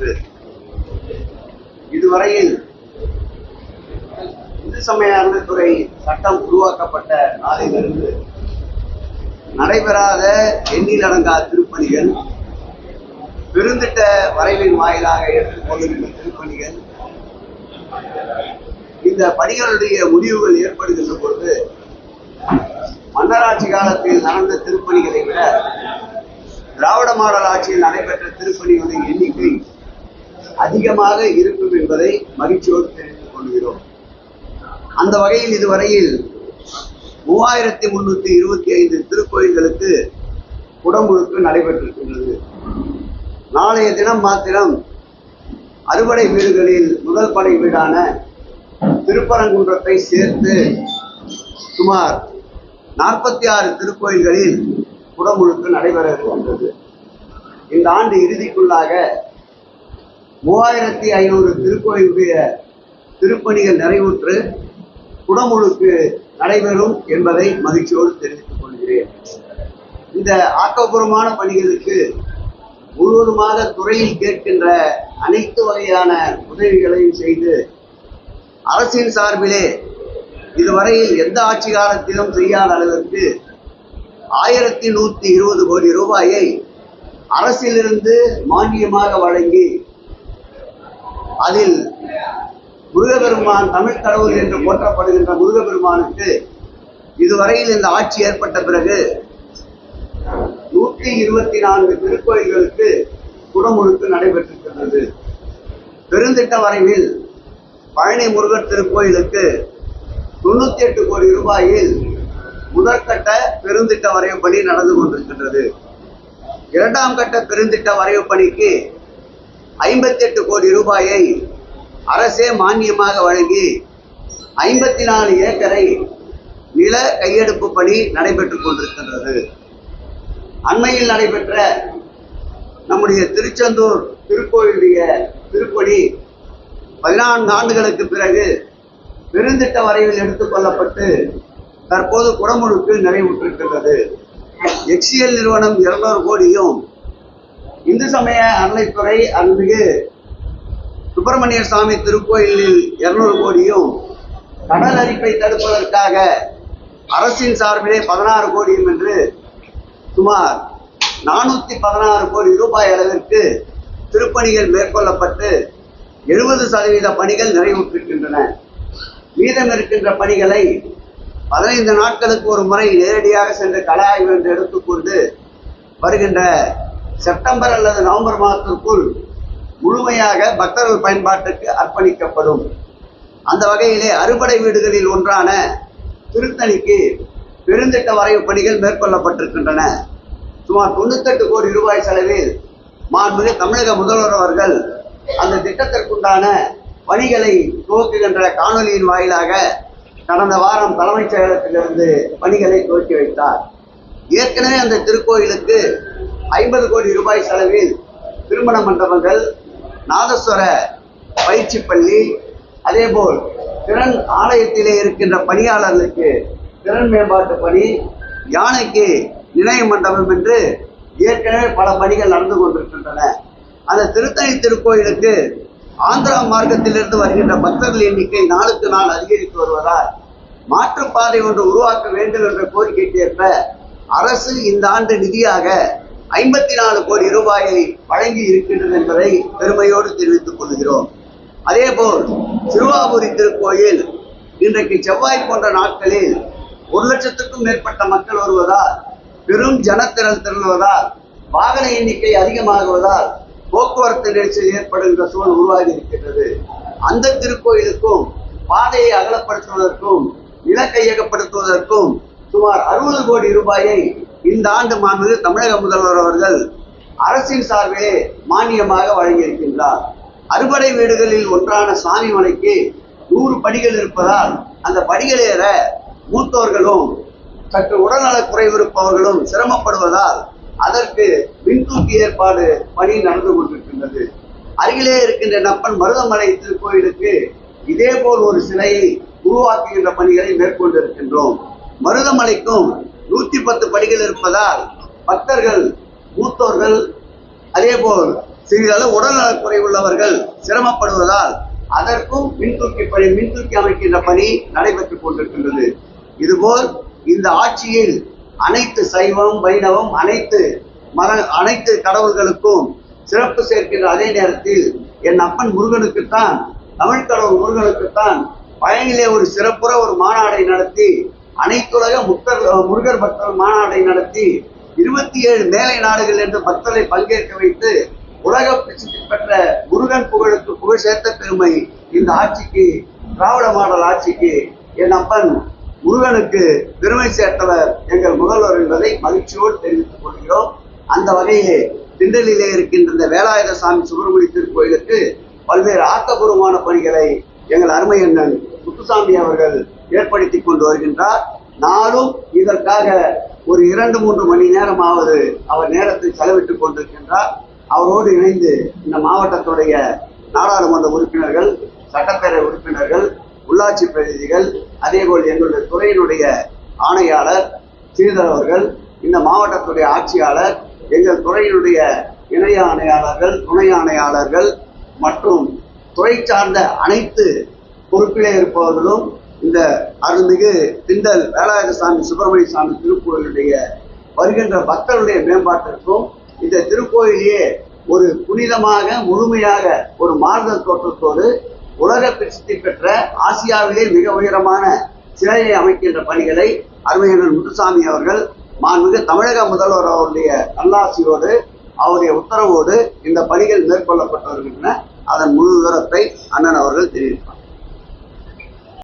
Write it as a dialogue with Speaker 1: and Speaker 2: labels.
Speaker 1: ஒன்று இதுவரையில் இந்து சமய அறநிலைத்துறை சட்டம் உருவாக்கப்பட்ட நாளிலிருந்து நடைபெறாத எண்ணில் அடங்கா திருப்பணிகள் பெருந்திட்ட வரைவின் வாயிலாக எடுத்துக்கொள்ளுகின்ற திருப்பணிகள் இந்த பணிகளுடைய முடிவுகள் ஏற்படுகின்ற பொழுது மன்னராட்சி காலத்தில் நடந்த திருப்பணிகளை விட திராவிட மாடல் ஆட்சியில் நடைபெற்ற திருப்பணிகளின் எண்ணிக்கை அதிகமாக இருக்கும் என்பதை மகிழ்ச்சியோடு தெரிவித்துக் கொள்கிறோம். அந்த வகையில் இதுவரையில் மூவாயிரத்தி முன்னூத்தி இருபத்தி ஐந்து திருக்கோயில்களுக்கு குடமுழுக்கு நடைபெற்றிருக்கின்றது. நாளைய தினம் மாத்திரம் அறுபடை வீடுகளில் முதல் படை வீடான திருப்பரங்குன்றத்தை சேர்த்து சுமார் நாற்பத்தி ஆறு திருக்கோயில்களில் குடமுழுக்கு நடைபெற இருக்கின்றது. இந்த ஆண்டு இறுதிக்குள்ளாக மூவாயிரத்தி ஐநூறு திருக்கோயிலுடைய திருப்பணிகள் நிறைவுற்று குடமுழுக்கு நடைபெறும் என்பதை மகிழ்ச்சியோடு தெரிவித்துக் கொள்கிறேன். இந்த ஆக்கப்பூர்வமான பணிகளுக்கு முழுவதுமாக துறையில் கேட்கின்ற அனைத்து வகையான உதவிகளையும் செய்து அரசின் சார்பிலே இதுவரையில் எந்த ஆட்சி காலத்திலும் செய்யாத அளவிற்கு ஆயிரத்தி நூற்றி இருபது கோடி ரூபாயை அரசிலிருந்து மானியமாக வழங்கி அதில் முருகபெருமான் தமிழ் கடவுள் என்று போற்றப்படுகின்ற முருகபெருமானுக்கு இதுவரையில் இந்த ஆட்சி ஏற்பட்ட பிறகு நூற்றி இருபத்தி நான்கு திருக்கோயில்களுக்கு குடமுழுக்கு நடைபெற்றிருக்கின்றது. பெருந்திட்ட வரைவில் பழனி முருகர் திருக்கோயிலுக்கு தொண்ணூத்தி எட்டு கோடி ரூபாயில் முதற்கட்ட பெருந்திட்ட வரைவு பணி நடந்து கொண்டிருக்கின்றது. இரண்டாம் கட்ட பெருந்திட்ட வரைவு பணிக்கு ஐம்பத்தி எட்டு கோடி ரூபாயை அரசே மானியமாக வழங்கி ஐம்பத்தி நாலு ஏக்கரை நில கையெடுப்பு பணி நடைபெற்றுக் கொண்டிருக்கின்றது. அண்மையில் நடைபெற்ற நம்முடைய திருச்செந்தூர் திருக்கோயிலுடைய திருப்பணி பதினான்கு ஆண்டுகளுக்கு பிறகு பெருந்திட்ட வரைவில் எடுத்துக்கொள்ளப்பட்டு தற்போது குடமுழுக்கு நிறைவுற்றிருக்கின்றது. எக்ஸிஎல் நிறுவனம் இருநூறு கோடியும் இந்து சமய அறநிலைத்துறை அருள்மிகு சுப்பிரமணிய சுவாமி திருக்கோயிலில் இருநூறு கோடியும் கடல் அரிப்பை தடுப்பதற்காக அரசின் சார்பிலே பதினாறு கோடியும் என்று சுமார் நானூத்தி பதினாறு கோடி ரூபாய் அளவிற்கு திருப்பணிகள் மேற்கொள்ளப்பட்டு எழுபது சதவீத பணிகள் நிறைவுற்றிருக்கின்றன. மீதம் இருக்கின்ற பணிகளை பதினைந்து நாட்களுக்கு ஒரு முறை நேரடியாக சென்று கள ஆய்வு என்று எடுத்துக்கொண்டு வருகின்ற செப்டம்பர் அல்லது நவம்பர் மாதத்திற்குள் முழுமையாக பக்தர்கள் பயன்பாட்டுக்கு அர்ப்பணிக்கப்படும். அந்த வகையிலே அறுபடை வீடுகளில் ஒன்றான திருத்தணிக்கு பெருந்திட்ட வரைவு பணிகள் மேற்கொள்ளப்பட்டிருக்கின்றன. சுமார் தொண்ணூத்தெட்டு கோடி ரூபாய் செலவில் மாண்புமிகு தமிழக முதல்வர் அவர்கள் அந்த திட்டத்திற்குண்டான பணிகளை துவக்குகின்ற காணொலியின் வாயிலாக கடந்த வாரம் தலைமைச் செயலகத்திலிருந்து பணிகளை துவக்கி வைத்தார். ஏற்கனவே அந்த திருக்கோயிலுக்கு ஐம்பது கோடி ரூபாய் செலவில் திருமண மண்டபங்கள் நாதஸ்வர பயிற்சி பள்ளி அதேபோல் திறன் ஆலயத்திலே இருக்கின்ற பணியாளர்களுக்கு திறன் மேம்பாட்டு பணி யானைக்கு நினைவு மண்டபம் என்று ஏற்கனவே பல பணிகள் நடந்து கொண்டிருக்கின்றன. அந்த திருத்தணி திருக்கோயிலுக்கு ஆந்திரா மார்க்கத்திலிருந்து வருகின்ற பக்தர்கள் எண்ணிக்கை நாளுக்கு நாள் அதிகரித்து வருவதால் மாற்றுப்பாதை ஒன்று உருவாக்க வேண்டும் என்ற கோரிக்கைக்கு ஏற்ப அரசு இந்த ஆண்டு நிதியாக ஐம்பத்தி நாலு கோடி ரூபாயை வழங்கி இருக்கின்றது என்பதை பெருமையோடு தெரிவித்துக் கொள்கிறோம். அதேபோல் திருவாபுரி திருக்கோயில் இன்றைக்கு செவ்வாய் போன்ற நாட்களில் ஒரு லட்சத்துக்கும் மேற்பட்ட மக்கள் வருவதால் பெரும் ஜனத்திரள் திரளுவதால் வாகன எண்ணிக்கை அதிகமாகுவதால் போக்குவரத்து நெரிசல் ஏற்படுகின்ற சூழல் உருவாகி இருக்கின்றது. அந்த திருக்கோயிலுக்கும் பாதையை அகலப்படுத்துவதற்கும் நில சுமார் அறுபது கோடி ரூபாயை இந்த ஆண்டு மாண்பு தமிழக முதல்வர் அவர்கள் அரசின் சார்பிலே மானியமாக வழங்கியிருக்கின்றார். அறுபடை வீடுகளில் ஒன்றான சாமிமலைக்கு நூறு படிகள் இருப்பதால் அந்த படிகள் ஏற மூத்தோர்களும் சற்று உடல்நலக் குறைவு இருப்பவர்களும் சிரமப்படுவதால் அதற்கு மின்தூக்கி ஏற்பாடு பணி நடந்து கொண்டிருக்கின்றது. அருகிலே இருக்கின்ற நப்பன் மருதமலை திருக்கோயிலுக்கு இதே போல் ஒரு சிலையை உருவாக்குகின்ற பணிகளை மேற்கொண்டிருக்கின்றோம். மருதமலைக்கும் நூத்தி பத்து படிகள் இருப்பதால் பக்தர்கள் மூத்தோர்கள் அதேபோல் சிறிதளவு உடல்நலக் குறைவுள்ளவர்கள் சிரமப்படுவதால் அதற்கும் மின்தூக்கி பணி மின்தூக்கி அமைக்கின்ற பணி நடைபெற்றுக் கொண்டிருக்கின்றது. இதுபோல் இந்த ஆட்சியில் அனைத்து சைவம் வைணவம் அனைத்து மர அனைத்து கடவுள்களுக்கும் சிறப்பு சேர்க்கின்ற அதே நேரத்தில் என் அப்பன் முருகனுக்குத்தான் தமிழ் கடவுள் முருகனுக்குத்தான் பயனிலே ஒரு சிறப்புற ஒரு மாநாடை நடத்தி அனைத்துலக முக்தர் முருகர் பக்தர் மாநாட்டை நடத்தி இருபத்தி ஏழு மேலை நாடுகள் என்று பக்தரை பங்கேற்க வைத்து உலக பிரசித்தி பெற்ற முருகன் புகழுக்கு புகழ் சேர்த்த பெருமை இந்த ஆட்சிக்கு திராவிட மாடல் ஆட்சிக்கு என் அப்பன் முருகனுக்கு பெருமை சேர்த்தவர் எங்கள் முதல்வர் என்பதை மகிழ்ச்சியோடு தெரிவித்துக் கொள்கிறோம். அந்த வகையிலே திண்டலிலே இருக்கின்ற இந்த வேலாயுத சாமி சுப்பிரமணிய திருக்கோயிலுக்கு பல்வேறு ஆக்கப்பூர்வமான பணிகளை எங்கள் அருமை அண்ணன் முத்துசாமி அவர்கள் ஏற்படுத்தி கொண்டு வருகின்றார். நாளும் இதற்காக ஒரு இரண்டு மூன்று மணி நேரமாவது அவர் நேரத்தை செலவிட்டுக் கொண்டிருக்கின்றார். அவரோடு இணைந்து இந்த மாவட்டத்துடைய நாடாளுமன்ற உறுப்பினர்கள் சட்டப்பேரவை உறுப்பினர்கள் உள்ளாட்சி பிரதிநிதிகள் அதேபோல் எங்களுடைய துறையினுடைய ஆணையாளர் ஸ்ரீதர் அவர்கள் இந்த மாவட்டத்துடைய ஆட்சியாளர் எங்கள் துறையினுடைய இணை ஆணையாளர்கள் துணை ஆணையாளர்கள் மற்றும் துறை சார்ந்த அனைத்து பொறுப்பிலே இருப்பவர்களும் இந்த அருள்மிகு திண்டல் வேலாயுத சாமி சுப்பிரமணிய சாமி திருக்கோயிலுடைய வருகின்ற பக்தருடைய மேம்பாட்டிற்கும் இந்த திருக்கோயிலையே ஒரு புனிதமாக முழுமையாக ஒரு மாறுதல் தோற்றத்தோடு உலக பிரசித்தி பெற்ற ஆசியாவிலே மிக உயரமான சிலையை அமைக்கின்ற பணிகளை அருமையனர் முத்துசாமி அவர்கள் மாண்புமிகு தமிழக முதல்வர் அவருடைய நல்லாசியோடு அவருடைய உத்தரவோடு இந்த பணிகள் மேற்கொள்ளப்பட்டு வருகின்றன. அதன் முழு விவரத்தை அண்ணன் அவர்கள் தெரிவிப்பார்.